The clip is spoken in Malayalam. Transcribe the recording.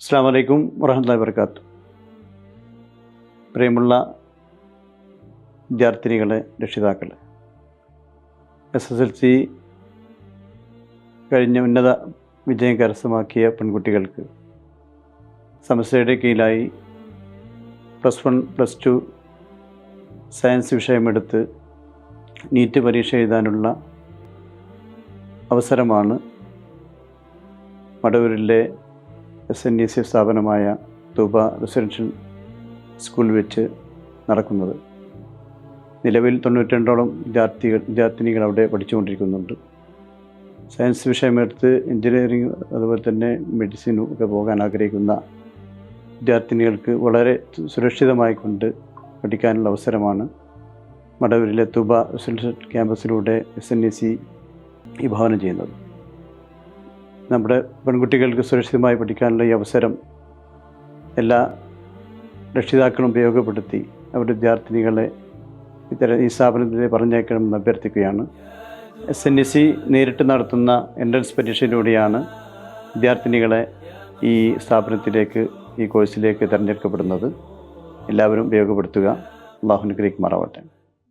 അസ്സാം വലൈക്കും വറഹമുല്ലാ വർക്കാത്തു പ്രിയമുള്ള വിദ്യാർത്ഥിനികളെ രക്ഷിതാക്കളെ എസ് എസ് എൽ സി കഴിഞ്ഞ ഉന്നത വിജയം കരസ്ഥമാക്കിയ പെൺകുട്ടികൾക്ക് സമസ്യയുടെ കീഴിലായി plus one plus two science വിഷയമെടുത്ത് NEET പരീക്ഷ എഴുതാനുള്ള അവസരമാണ് മടവൂരിലെ എസ് എൻ ഡി സി സ്ഥാപനമായ തുബ റെസിഡൻഷ്യൽ സ്കൂൾ വെച്ച് നടക്കുന്നത്. നിലവിൽ തൊണ്ണൂറ്റിരണ്ടോളം വിദ്യാർത്ഥികൾ വിദ്യാർത്ഥിനികൾ അവിടെ പഠിച്ചുകൊണ്ടിരിക്കുന്നുണ്ട്. സയൻസ് വിഷയമെടുത്ത് എഞ്ചിനീയറിംഗ് അതുപോലെ തന്നെ മെഡിസിനും ഒക്കെ പോകാൻ ആഗ്രഹിക്കുന്ന വിദ്യാർത്ഥിനികൾക്ക് വളരെ സുരക്ഷിതമായി കൊണ്ട് പഠിക്കാനുള്ള അവസരമാണ് മടവൂരിലെ തുബ റെസിഡൻഷ്യൽ ക്യാമ്പസിലൂടെ എസ് എൻ എ സി വിഭാവനം ചെയ്യുന്നത്. നമ്മുടെ പെൺകുട്ടികൾക്ക് സുരക്ഷിതമായി പഠിക്കാനുള്ള ഈ അവസരം എല്ലാ രക്ഷിതാക്കളും ഉപയോഗപ്പെടുത്തി അവരുടെ വിദ്യാർത്ഥിനികളെ ഇത്തരം ഈ സ്ഥാപനത്തിൽ പറഞ്ഞേക്കണമെന്ന് അഭ്യർത്ഥിക്കുകയാണ്. എസ് എൻ എസ് സി നേരിട്ട് നടത്തുന്ന എൻട്രൻസ് പരീക്ഷയിലൂടെയാണ് വിദ്യാർത്ഥിനികളെ ഈ സ്ഥാപനത്തിലേക്ക് ഈ കോഴ്സിലേക്ക് തിരഞ്ഞെടുക്കപ്പെടുന്നത്. എല്ലാവരും ഉപയോഗപ്പെടുത്തുക. അള്ളാഹുനുഗ്രഹിക്കുമാറാവട്ടെ